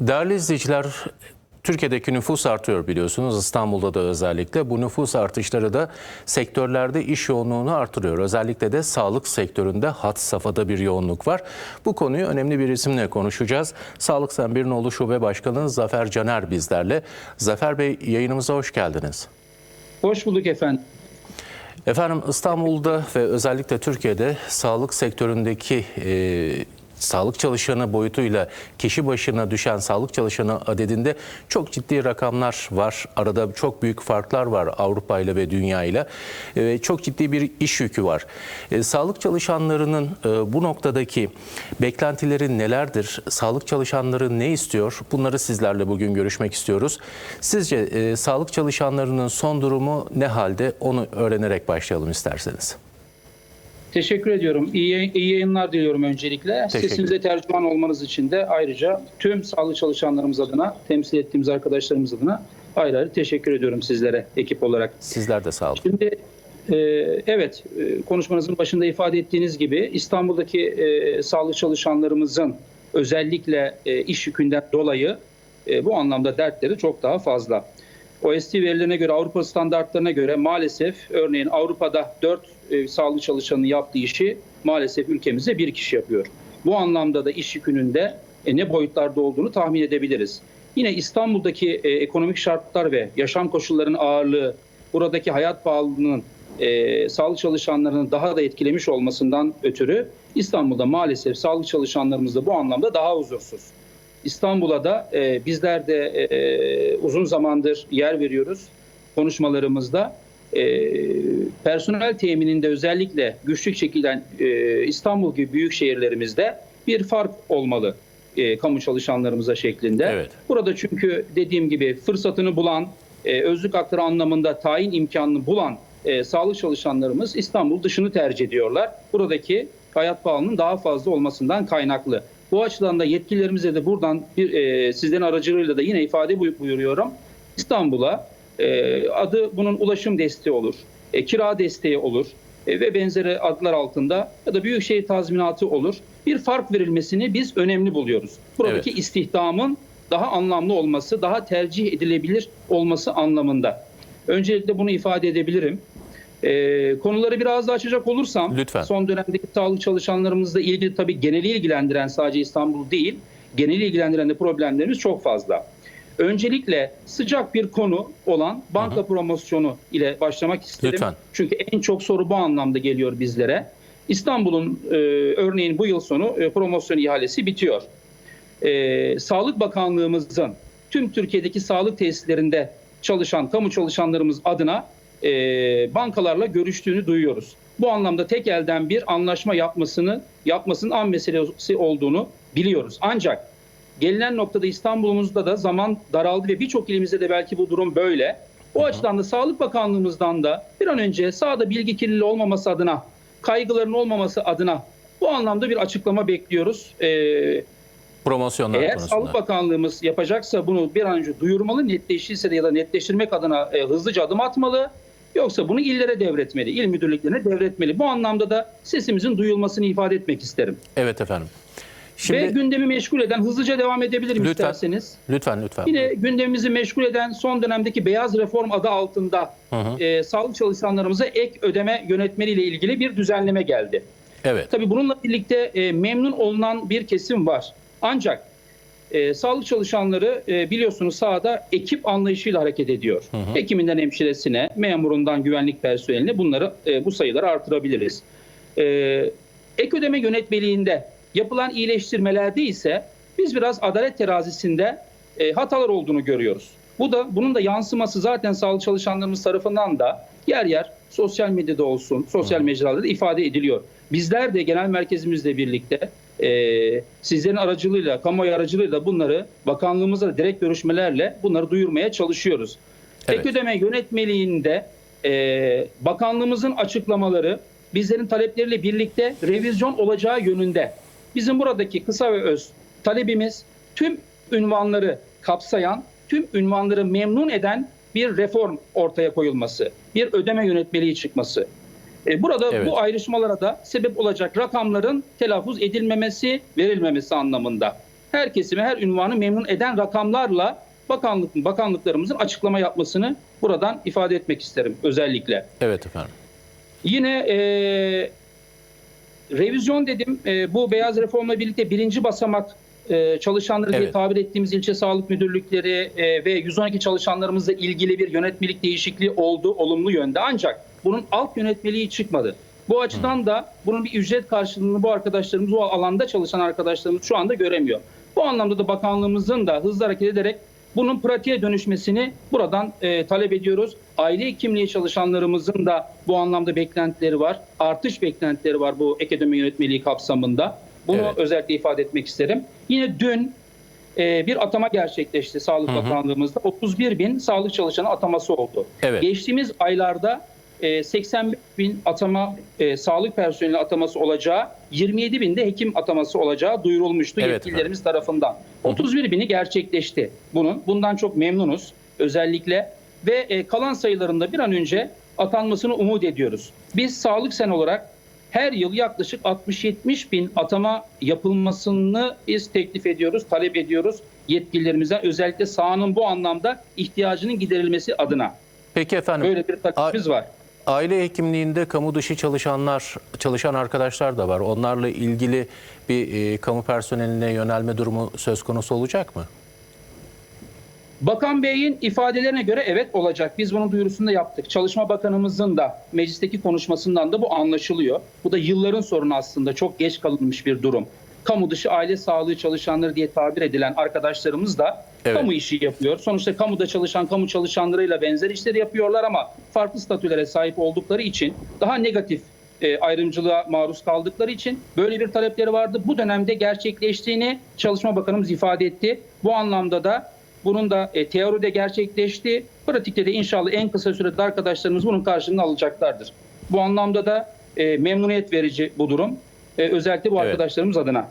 Değerli izleyiciler, Türkiye'deki nüfus artıyor biliyorsunuz. İstanbul'da da özellikle. Bu nüfus artışları da sektörlerde iş yoğunluğunu artırıyor. Özellikle de sağlık sektöründe had safhada bir yoğunluk var. Bu konuyu önemli bir isimle konuşacağız. Sağlık Sen Birinoğlu Şube Başkanı Zafer Caner bizlerle. Zafer Bey yayınımıza hoş geldiniz. Hoş bulduk efendim. Efendim İstanbul'da ve özellikle Türkiye'de sağlık sektöründeki e, sağlık çalışanı boyutuyla kişi başına düşen sağlık çalışanı adedinde çok ciddi rakamlar var. Arada çok büyük farklar var Avrupa ile ve dünya ile. E, çok ciddi bir iş yükü var. E, sağlık çalışanlarının e, bu noktadaki beklentileri nelerdir? Sağlık çalışanları ne istiyor? Bunları sizlerle bugün görüşmek istiyoruz. Sizce e, sağlık çalışanlarının son durumu ne halde? Onu öğrenerek başlayalım isterseniz. Teşekkür ediyorum. İyi, iyi yayınlar diliyorum öncelikle. Teşekkür Sesimize tercüman olmanız için de ayrıca tüm sağlık çalışanlarımız adına, temsil ettiğimiz arkadaşlarımız adına ayrı ayrı teşekkür ediyorum sizlere ekip olarak. Sizler de sağ olun. Şimdi e, evet e, konuşmanızın başında ifade ettiğiniz gibi İstanbul'daki e, sağlık çalışanlarımızın özellikle e, iş yükünden dolayı e, bu anlamda dertleri çok daha fazla. OST verilerine göre Avrupa standartlarına göre maalesef örneğin Avrupa'da 4 sağlık çalışanının yaptığı işi maalesef ülkemizde bir kişi yapıyor. Bu anlamda da iş yükünün de e, ne boyutlarda olduğunu tahmin edebiliriz. Yine İstanbul'daki e, ekonomik şartlar ve yaşam koşullarının ağırlığı, buradaki hayat pahalılığının e, sağlık çalışanlarını daha da etkilemiş olmasından ötürü İstanbul'da maalesef sağlık çalışanlarımız da bu anlamda daha huzursuz. İstanbul'a da e, bizler de e, uzun zamandır yer veriyoruz konuşmalarımızda. E, personel temininde özellikle güçlük çekilen e, İstanbul gibi büyük şehirlerimizde bir fark olmalı e, kamu çalışanlarımıza şeklinde. Evet. Burada çünkü dediğim gibi fırsatını bulan, e, özlük hakları anlamında tayin imkanını bulan e, sağlık çalışanlarımız İstanbul dışını tercih ediyorlar. Buradaki hayat pahalılığının daha fazla olmasından kaynaklı. Bu açıdan da yetkililerimize de buradan bir e, sizlerin aracılığıyla da yine ifade buy- buyuruyorum. İstanbul'a e, adı bunun ulaşım desteği olur, e, kira desteği olur e, ve benzeri adlar altında ya da büyükşehir tazminatı olur. Bir fark verilmesini biz önemli buluyoruz. Buradaki istihdamın daha anlamlı olması, daha tercih edilebilir olması anlamında. Öncelikle bunu ifade edebilirim. Ee, konuları biraz daha açacak olursam, Lütfen. son dönemdeki sağlık çalışanlarımızla ilgili tabii geneli ilgilendiren sadece İstanbul değil, geneli ilgilendiren de problemlerimiz çok fazla. Öncelikle sıcak bir konu olan banka promosyonu ile başlamak isterim. Lütfen. Çünkü en çok soru bu anlamda geliyor bizlere. İstanbul'un e, örneğin bu yıl sonu e, promosyon ihalesi bitiyor. E, Sağlık Bakanlığımızın tüm Türkiye'deki sağlık tesislerinde çalışan kamu çalışanlarımız adına e, bankalarla görüştüğünü duyuyoruz. Bu anlamda tek elden bir anlaşma yapmasını yapmasının an meselesi olduğunu biliyoruz. Ancak gelinen noktada İstanbul'umuzda da zaman daraldı ve birçok ilimizde de belki bu durum böyle. O açıdan da Sağlık Bakanlığımızdan da bir an önce sahada bilgi kirliliği olmaması adına, kaygıların olmaması adına bu anlamda bir açıklama bekliyoruz. Ee, Promosyonlar eğer konusunda. Sağlık Bakanlığımız yapacaksa bunu bir an önce duyurmalı, netleşirse de ya da netleştirmek adına e, hızlıca adım atmalı. Yoksa bunu illere devretmeli, il müdürlüklerine devretmeli. Bu anlamda da sesimizin duyulmasını ifade etmek isterim. Evet efendim. Ve Şimdi gündemi meşgul eden, hızlıca devam edebilirim Lütfen. isterseniz. lütfen lütfen. Yine gündemimizi meşgul eden son dönemdeki beyaz reform adı altında Hı hı. e, sağlık çalışanlarımıza ek ödeme yönetmeliğiyle ilgili bir düzenleme geldi. Evet. Tabii bununla birlikte e, memnun olunan bir kesim var. Ancak e, sağlık çalışanları e, biliyorsunuz sahada ekip anlayışıyla hareket ediyor. Hekiminden hemşiresine, memurundan güvenlik personeline bunları e, bu sayıları artırabiliriz. E, ek ödeme yönetmeliğinde yapılan iyileştirmelerde ise biz biraz adalet terazisinde e, hatalar olduğunu görüyoruz. Bu da bunun da yansıması zaten sağlık çalışanlarımız tarafından da yer yer sosyal medyada olsun, sosyal mecralarda da ifade ediliyor. Bizler de genel merkezimizle birlikte e, sizlerin aracılığıyla, kamuoyu aracılığıyla bunları bakanlığımızla direkt görüşmelerle bunları duyurmaya çalışıyoruz. Evet. Ek ödeme yönetmeliğinde e, bakanlığımızın açıklamaları bizlerin talepleriyle birlikte revizyon olacağı yönünde. Bizim buradaki kısa ve öz talebimiz tüm ünvanları kapsayan, tüm ünvanları memnun eden bir reform ortaya koyulması, bir ödeme yönetmeliği çıkması. E, Burada Evet. bu ayrışmalara da sebep olacak rakamların telaffuz edilmemesi, verilmemesi anlamında. her kesimi, her ünvanı memnun eden rakamlarla bakanlık bakanlıklarımızın açıklama yapmasını buradan ifade etmek isterim özellikle. Evet efendim. Yine e, revizyon dedim. E, bu beyaz reformla birlikte birinci basamak e, çalışanları diye Evet. tabir ettiğimiz ilçe sağlık müdürlükleri e, ve 112 çalışanlarımızla ilgili bir yönetmelik değişikliği oldu olumlu yönde. Ancak bunun alt yönetmeliği çıkmadı. Bu açıdan da bunun bir ücret karşılığını bu arkadaşlarımız, o alanda çalışan arkadaşlarımız şu anda göremiyor. Bu anlamda da bakanlığımızın da hızlı hareket ederek bunun pratiğe dönüşmesini buradan e, talep ediyoruz. Aile hekimliği çalışanlarımızın da bu anlamda beklentileri var. Artış beklentileri var bu ek ödeme yönetmeliği kapsamında. Bunu Evet. özellikle ifade etmek isterim. Yine dün e, bir atama gerçekleşti Sağlık Bakanlığımızda. 31 bin sağlık çalışanı ataması oldu. Evet. Geçtiğimiz aylarda 85 bin atama e, sağlık personeli ataması olacağı, 27 bin de hekim ataması olacağı duyurulmuştu Evet yetkililerimiz tarafından. 31 bini gerçekleşti bunun. Bundan çok memnunuz özellikle ve e, kalan sayılarında bir an önce atanmasını umut ediyoruz. Biz Sağlık Sen olarak her yıl yaklaşık 60-70 bin atama yapılmasını biz teklif ediyoruz, talep ediyoruz yetkililerimizden. Özellikle sahanın bu anlamda ihtiyacının giderilmesi adına. Peki efendim. Böyle bir talebimiz var. Aile hekimliğinde kamu dışı çalışanlar, çalışan arkadaşlar da var. Onlarla ilgili bir e, kamu personeline yönelme durumu söz konusu olacak mı? Bakan Bey'in ifadelerine göre evet olacak. Biz bunun duyurusunu da yaptık. Çalışma Bakanımızın da meclisteki konuşmasından da bu anlaşılıyor. Bu da yılların sorunu aslında. Çok geç kalınmış bir durum. Kamu dışı aile sağlığı çalışanları diye tabir edilen arkadaşlarımız da Evet. kamu işi yapıyor. Sonuçta kamuda çalışan kamu çalışanlarıyla benzer işleri yapıyorlar ama farklı statülere sahip oldukları için daha negatif e, ayrımcılığa maruz kaldıkları için böyle bir talepleri vardı. Bu dönemde gerçekleştiğini Çalışma Bakanımız ifade etti. Bu anlamda da bunun da e, teoride gerçekleşti. Pratikte de inşallah en kısa sürede arkadaşlarımız bunun karşılığını alacaklardır. Bu anlamda da e, memnuniyet verici bu durum. E, özellikle bu Evet. arkadaşlarımız adına.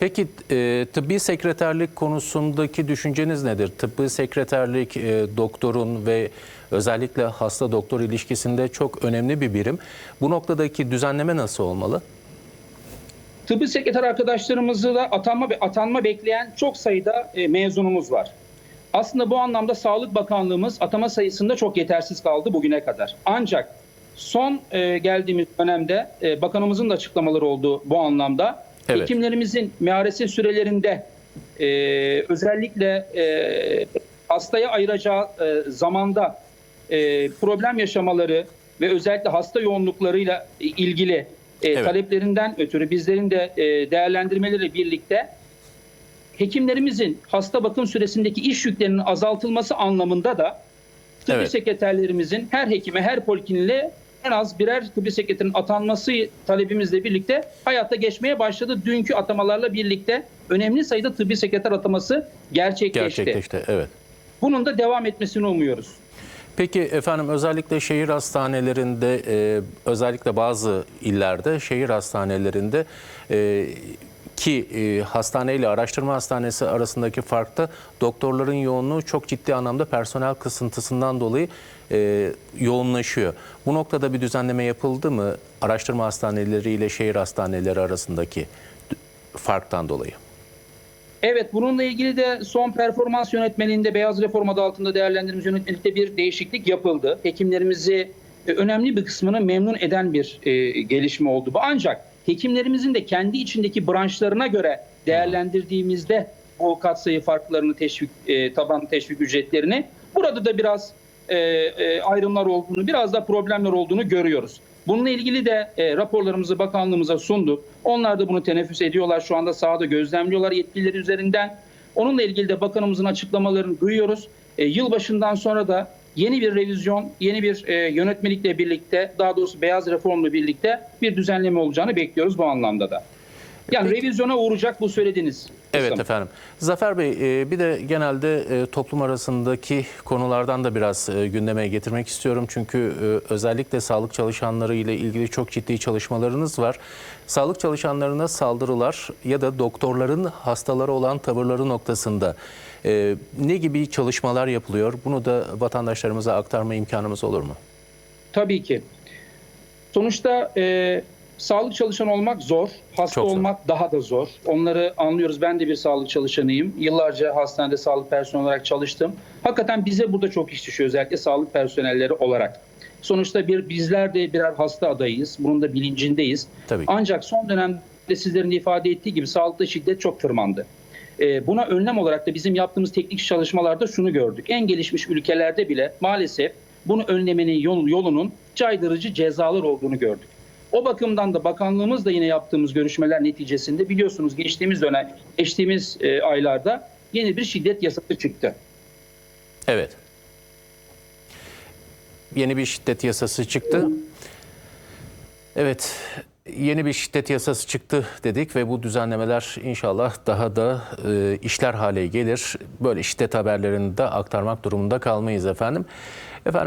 Peki e, tıbbi sekreterlik konusundaki düşünceniz nedir? Tıbbi sekreterlik e, doktorun ve özellikle hasta doktor ilişkisinde çok önemli bir birim. Bu noktadaki düzenleme nasıl olmalı? Tıbbi sekreter arkadaşlarımızı da atanma atanma bekleyen çok sayıda e, mezunumuz var. Aslında bu anlamda Sağlık Bakanlığımız atama sayısında çok yetersiz kaldı bugüne kadar. Ancak son e, geldiğimiz dönemde e, bakanımızın da açıklamaları oldu bu anlamda. Evet. Hekimlerimizin mearesi sürelerinde e, özellikle e, hastaya ayıracağı e, zamanda e, problem yaşamaları ve özellikle hasta yoğunluklarıyla ilgili e, Evet. taleplerinden ötürü bizlerin de e, değerlendirmeleri birlikte hekimlerimizin hasta bakım süresindeki iş yüklerinin azaltılması anlamında da tıbbi Evet. sekreterlerimizin her hekime, her polikliniğe en az birer tıbbi sekreterin atanması talebimizle birlikte hayata geçmeye başladı. Dünkü atamalarla birlikte önemli sayıda tıbbi sekreter ataması gerçekleşti. Gerçekleşti. Evet. Bunun da devam etmesini umuyoruz. Peki efendim özellikle şehir hastanelerinde e, özellikle bazı illerde şehir hastanelerinde e, ki e, hastane ile araştırma hastanesi arasındaki farkta doktorların yoğunluğu çok ciddi anlamda personel kısıntısından dolayı e, yoğunlaşıyor. Bu noktada bir düzenleme yapıldı mı araştırma hastaneleri ile şehir hastaneleri arasındaki farktan dolayı? Evet bununla ilgili de son performans yönetmeliğinde beyaz reform adı altında değerlendirmemiz yönetmelikte bir değişiklik yapıldı. Hekimlerimizi e, önemli bir kısmını memnun eden bir e, gelişme oldu bu. Ancak hekimlerimizin de kendi içindeki branşlarına göre değerlendirdiğimizde o katsayı farklarını teşvik e, taban teşvik ücretlerini burada da biraz e, e, ayrımlar olduğunu, biraz da problemler olduğunu görüyoruz. Bununla ilgili de e, raporlarımızı bakanlığımıza sunduk. Onlar da bunu teneffüs ediyorlar. Şu anda sahada gözlemliyorlar yetkilileri üzerinden. Onunla ilgili de bakanımızın açıklamalarını duyuyoruz. E, yılbaşından sonra da yeni bir revizyon, yeni bir e, yönetmelikle birlikte, daha doğrusu beyaz reformla birlikte bir düzenleme olacağını bekliyoruz bu anlamda da. Yani revizyona uğrayacak bu söylediğiniz. Evet kısım. efendim. Zafer Bey e, bir de genelde e, toplum arasındaki konulardan da biraz e, gündeme getirmek istiyorum. Çünkü özellikle sağlık çalışanları ile ilgili çok ciddi çalışmalarınız var. Sağlık çalışanlarına saldırılar ya da doktorların hastalara olan tavırları noktasında e, ne gibi çalışmalar yapılıyor? Bunu da vatandaşlarımıza aktarma imkanımız olur mu? Tabii ki. Sonuçta e, Sağlık çalışanı olmak zor, hasta Çok zor. olmak daha da zor. Onları anlıyoruz. Ben de bir sağlık çalışanıyım. Yıllarca hastanede sağlık personeli olarak çalıştım. Hakikaten bize burada çok iş düşüyor özellikle sağlık personelleri olarak. Sonuçta bir bizler de birer hasta adayıyız. Bunun da bilincindeyiz. Tabii. Ancak son dönemde sizlerin de ifade ettiği gibi sağlıkta şiddet çok tırmandı. Ee, Buna önlem olarak da bizim yaptığımız teknik çalışmalarda şunu gördük. En gelişmiş ülkelerde bile maalesef bunu önlemenin yol- yolunun caydırıcı cezalar olduğunu gördük. O bakımdan da bakanlığımızla yine yaptığımız görüşmeler neticesinde biliyorsunuz geçtiğimiz dönem, geçtiğimiz e, aylarda yeni bir şiddet yasası çıktı. Evet. Yeni bir şiddet yasası çıktı. Evet, yeni bir şiddet yasası çıktı dedik ve bu düzenlemeler inşallah daha da e, işler hale gelir. Böyle şiddet haberlerini de aktarmak durumunda kalmayız efendim. Efendim